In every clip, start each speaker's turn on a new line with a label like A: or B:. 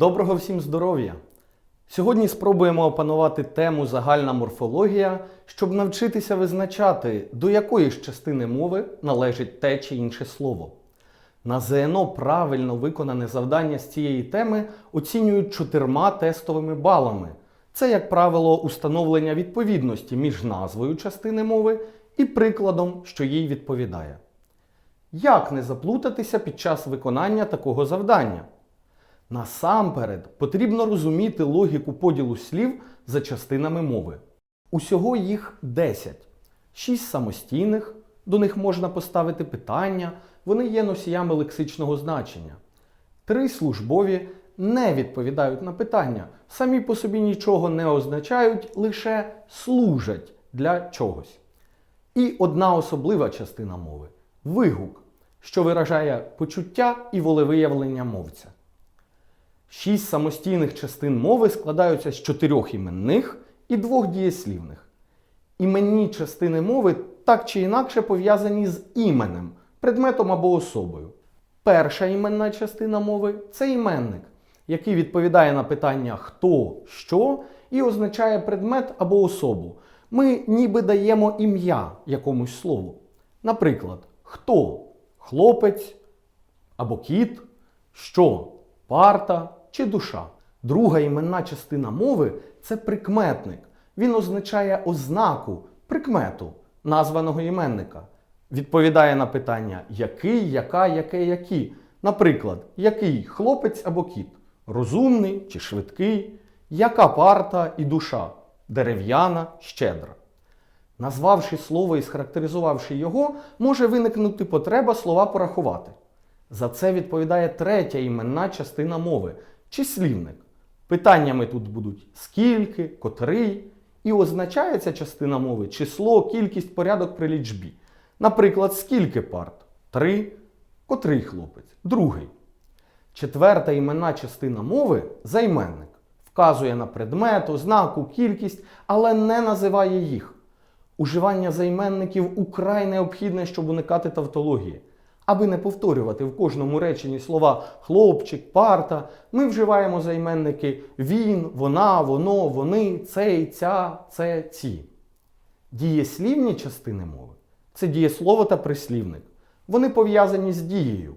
A: Доброго всім здоров'я! Сьогодні спробуємо опанувати тему загальна морфологія, щоб навчитися визначати, до якої ж частини мови належить те чи інше слово. На ЗНО правильно виконане завдання з цієї теми оцінюють чотирма тестовими балами. Це, як правило, установлення відповідності між назвою частини мови і прикладом, що їй відповідає. Як не заплутатися під час виконання такого завдання? Насамперед потрібно розуміти логіку поділу слів за частинами мови. Усього їх 10. 6 самостійних, до них можна поставити питання, вони є носіями лексичного значення. Три службові не відповідають на питання, самі по собі нічого не означають, лише служать для чогось. І одна особлива частина мови вигук, що виражає почуття і волевиявлення мовця. Шість самостійних частин мови складаються з чотирьох іменних і двох дієслівних. Іменні частини мови так чи інакше пов'язані з іменем, предметом або особою. Перша іменна частина мови це іменник, який відповідає на питання хто, що і означає предмет або особу. Ми ніби даємо ім'я якомусь слову. Наприклад, хто хлопець або кіт, що парта чи душа. Друга іменна частина мови це прикметник. Він означає ознаку, прикмету названого іменника. Відповідає на питання який, яка, яке, які. Наприклад, який хлопець або кіт, розумний чи швидкий, яка парта і душа, дерев'яна, щедра. Назвавши слово і схарактеризувавши його, може виникнути потреба слова порахувати. За це відповідає третя іменна частина мови числівник. Питаннями тут будуть скільки, котрий, і означає ця частина мови число, кількість, порядок при лічбі. Наприклад, скільки парт? Три. Котрий хлопець? Другий. Четверта іменна частина мови займенник. Вказує на предмет, ознаку, кількість, але не називає їх. Уживання займенників украй необхідне, щоб уникати тавтології. Аби не повторювати в кожному реченні слова хлопчик, парта, ми вживаємо займенники він, вона, воно, вони, цей, ця, це, ці. Дієслівні частини мови це дієслово та прислівник. Вони пов'язані з дією.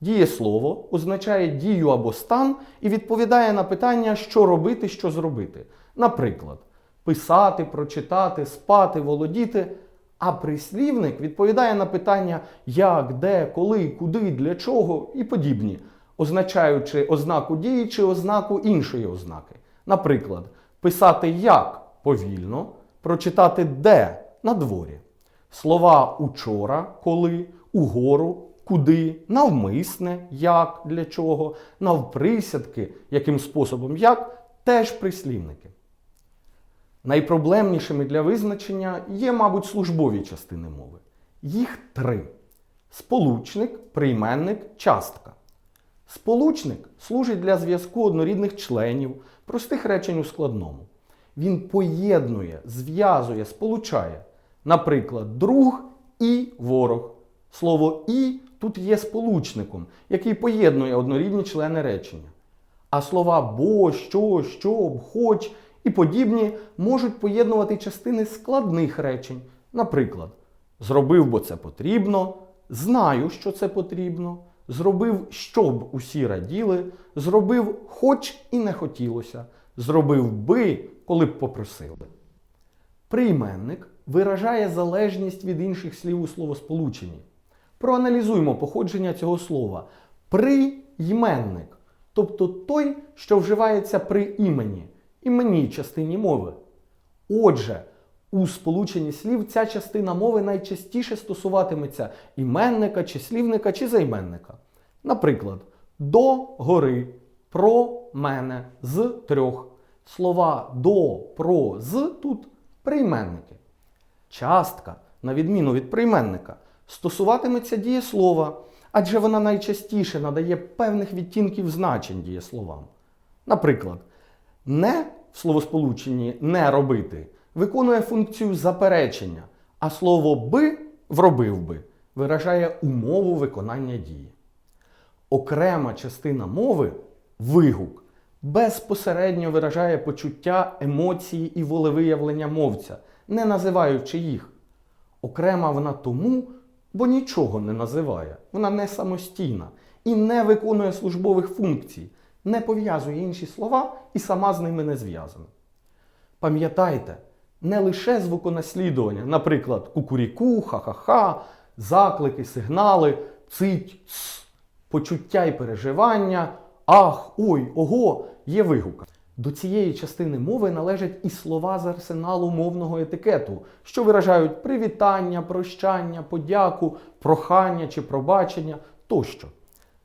A: Дієслово означає дію або стан і відповідає на питання, що робити, що зробити. Наприклад, писати, прочитати, спати, володіти. А прислівник відповідає на питання як, де, коли, куди, для чого і подібні, означаючи ознаку дії чи ознаку іншої ознаки. Наприклад, писати як повільно, прочитати де на дворі. Слова учора, коли, угору, куди, навмисне, як, для чого, навприсядки, яким способом як, теж прислівники. Найпроблемнішими для визначення є, мабуть, службові частини мови. Їх три: сполучник, прийменник, частка. Сполучник служить для зв'язку однорідних членів, простих речень у складному. Він поєднує, зв'язує, сполучає. Наприклад, друг і ворог. Слово і тут є сполучником, який поєднує однорідні члени речення. А слова бо, що, щоб, хоч і подібні можуть поєднувати частини складних речень. Наприклад, зробив, бо це потрібно, знаю, що це потрібно, зробив, щоб усі раділи, зробив, хоч і не хотілося, зробив би, коли б попросили. Прийменник виражає залежність від інших слів у словосполученні. Проаналізуємо походження цього слова. Прийменник, тобто той, що вживається при імені іменній частині мови. Отже, у сполученні слів ця частина мови найчастіше стосуватиметься іменника, числівника чи займенника. Наприклад, до гори, про мене, з трьох. Слова до, про, з тут прийменники. Частка, на відміну від прийменника, стосуватиметься дієслова, адже вона найчастіше надає певних відтінків значень дієсловам. Наприклад, не в словосполученні не робити виконує функцію заперечення, а слово би вробив би виражає умову виконання дії. Окрема частина мови вигук безпосередньо виражає почуття, емоції і волевиявлення мовця, не називаючи їх. Окрема вона тому, бо нічого не називає, вона не самостійна і не виконує службових функцій, не пов'язує інші слова і сама з ними не зв'язана. Пам'ятайте, не лише звуконаслідування, наприклад, кукуріку, ха-ха-ха, заклики, сигнали, цить, ц, почуття і переживання, ах, ой, ого, є вигука. До цієї частини мови належать і слова з арсеналу мовного етикету, що виражають привітання, прощання, подяку, прохання чи пробачення тощо.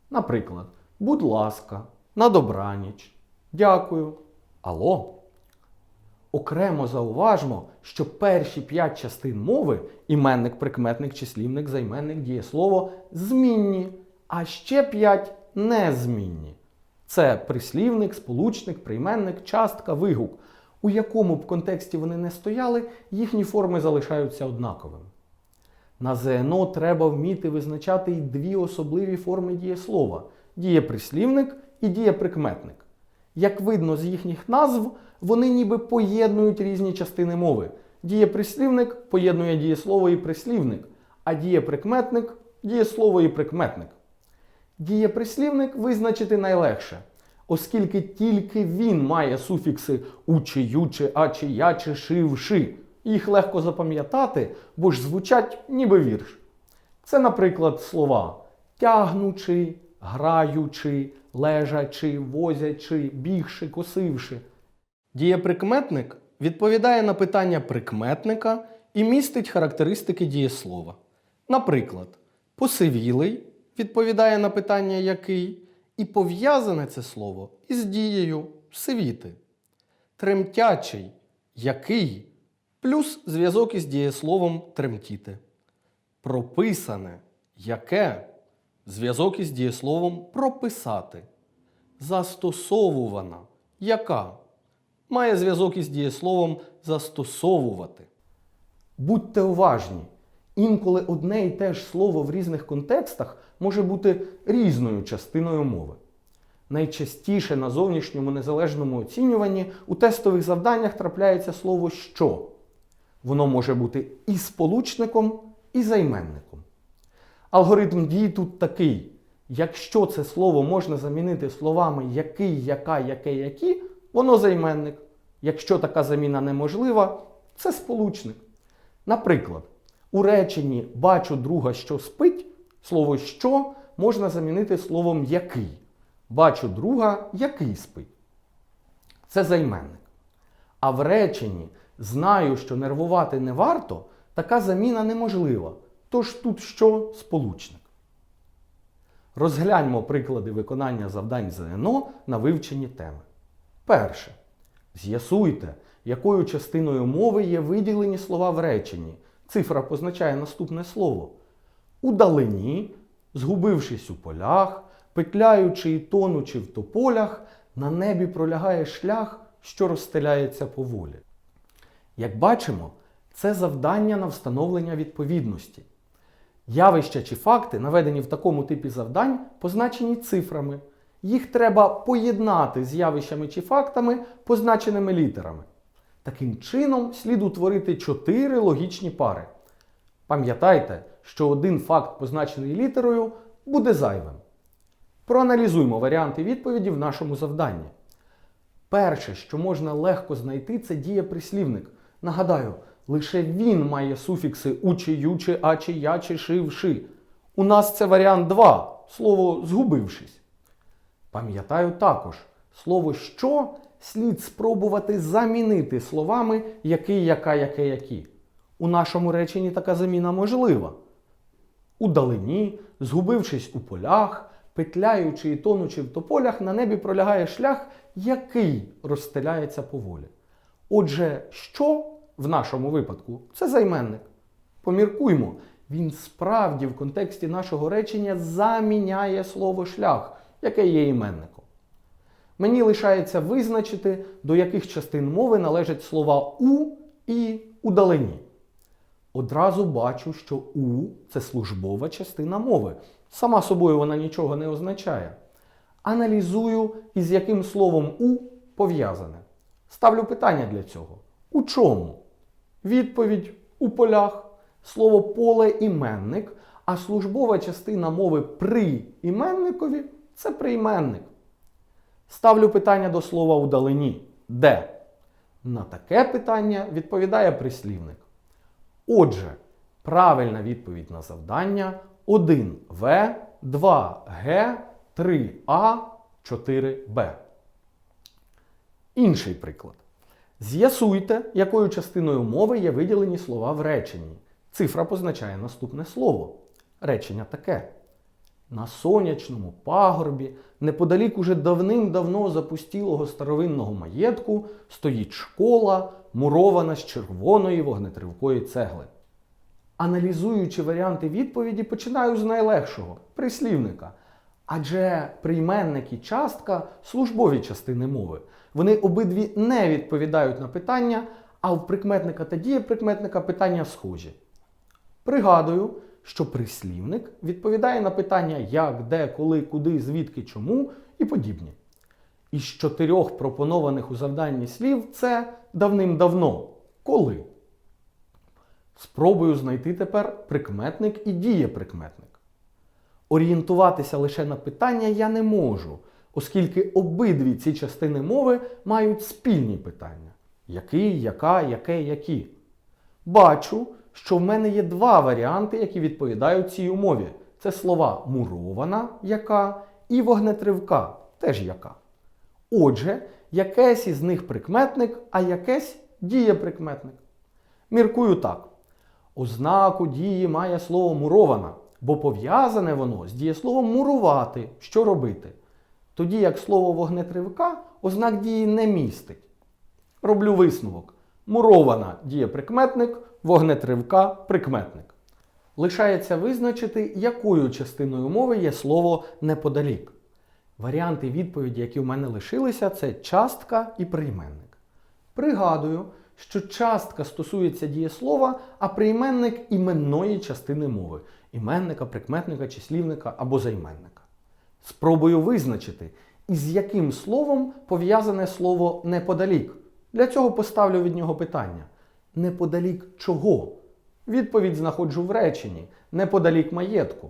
A: Наприклад, будь ласка, на добраніч, дякую, алло. Окремо зауважмо, що перші п'ять частин мови іменник, прикметник, числівник, займенник, дієслово змінні, а ще п'ять незмінні. Це прислівник, сполучник, прийменник, частка, вигук. У якому б контексті вони не стояли, їхні форми залишаються однаковими. На ЗНО треба вміти визначати й дві особливі форми дієслова дієприслівник і дієприкметник. Як видно з їхніх назв, вони ніби поєднують різні частини мови. Дієприслівник поєднує дієслово і прислівник, а дієприкметник дієслово і прикметник. Дієприслівник визначити найлегше, оскільки тільки він має суфікси у чи, ю, чи, а, чи, я, чи, ши. Їх легко запам'ятати, бо ж звучать ніби вірш. Це, наприклад, слова тягнучи, граючи, лежачи, возячи, бігши, косивши. Дієприкметник відповідає на питання прикметника і містить характеристики дієслова. Наприклад, посивілий відповідає на питання який, і пов'язане це слово із дією сивіти. Тремтячий який плюс зв'язок із дієсловом тремтіти. Прописане яке зв'язок із дієсловом прописати. Застосовувана яка має зв'язок із дієсловом застосовувати. Будьте уважні. Інколи одне і те ж слово в різних контекстах може бути різною частиною мови. Найчастіше на зовнішньому незалежному оцінюванні у тестових завданнях трапляється слово що. Воно може бути і сполучником, і займенником. Алгоритм дій тут такий: якщо це слово можна замінити словами який, яка, яке, які, воно займенник. Якщо така заміна неможлива, це сполучник. Наприклад, у реченні бачу друга, що спить, слово що можна замінити словом який. Бачу друга, який спить. Це займенник. А в реченні знаю, що нервувати не варто, така заміна неможлива. Тож тут що сполучник. Розгляньмо приклади виконання завдань ЗНО на вивчені теми. Перше. З'ясуйте, якою частиною мови є виділені слова в реченні. Цифра позначає наступне слово. Удалені, згубившись у полях, петляючи і тонучи в тополях, на небі пролягає шлях, що розстеляється поволі. Як бачимо, це завдання на встановлення відповідності. Явища чи факти, наведені в такому типі завдань, позначені цифрами. Їх треба поєднати з явищами чи фактами, позначеними літерами. Таким чином, слід утворити чотири логічні пари. Пам'ятайте, що один факт, позначений літерою, буде зайвим. Проаналізуймо варіанти відповіді в нашому завданні. Перше, що можна легко знайти, це дієприслівник. Нагадаю, лише він має суфікси у чи, ю, чи, а, чи, я, чи, ши, в. У нас це варіант 2, слово згубившись. Пам'ятаю також, слово що слід спробувати замінити словами який, яка, яке, які. У нашому реченні така заміна можлива. Удалині, згубившись у полях, петляючи і тонучи в тополях, на небі пролягає шлях, який розстеляється поволі. Отже, що в нашому випадку це займенник. Поміркуймо, він справді в контексті нашого речення заміняє слово шлях, яке є іменником. Мені лишається визначити, до яких частин мови належать слова у і удалені. Одразу бачу, що у це службова частина мови. Сама собою вона нічого не означає. аналізую, із яким словом у пов'язане. Ставлю питання для цього. У чому? Відповідь у полях. Слово поле іменник, а службова частина мови при іменникові це прийменник. Ставлю питання до слова удалині. Де? На таке питання відповідає прислівник. Отже, правильна відповідь на завдання 1В, 2Г, 3А, 4Б. Інший приклад. З'ясуйте, якою частиною мови є виділені слова в реченні. Цифра позначає наступне слово. Речення таке. На сонячному пагорбі, неподалік уже давним-давно запустілого старовинного маєтку, стоїть школа, мурована з червоної вогнетривкої цегли. Аналізуючи варіанти відповіді, починаю з найлегшого прислівника. Адже прийменник і частка службові частини мови. Вони обидві не відповідають на питання, а в прикметника та дієприкметника питання схожі. Пригадую, що прислівник відповідає на питання як, де, коли, куди, звідки, чому і подібні. Із чотирьох пропонованих у завданні слів це давним-давно. Коли? Спробую знайти тепер прикметник і дієприкметник. Орієнтуватися лише на питання я не можу, оскільки обидві ці частини мови мають спільні питання: який, яка, яке, які. Бачу, що в мене є два варіанти, які відповідають цій умові. Це слова мурована, яка і вогнетривка, теж яка. Отже, якесь із них прикметник, а якесь дієприкметник. Міркую так. Ознаку дії має слово мурована, бо пов'язане воно з дієсловом мурувати, що робити. Тоді як слово вогнетривка ознак дії не містить. Роблю висновок. Мурована дієприкметник, вогнетривка прикметник. Лишається визначити, якою частиною мови є слово неподалік. Варіанти відповіді, які в мене лишилися, це частка і прийменник. Пригадую, що частка стосується дієслова, а прийменник іменної частини мови іменника, прикметника, числівника або займенника. Спробую визначити, із яким словом пов'язане слово неподалік. Для цього поставлю від нього питання: неподалік чого? Відповідь знаходжу в реченні неподалік маєтку.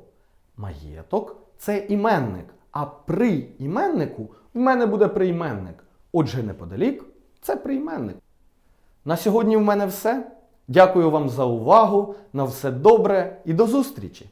A: Маєток це іменник, а при іменнику в мене буде прийменник. Отже, неподалік це прийменник. На сьогодні в мене все. Дякую вам за увагу. На все добре і до зустрічі!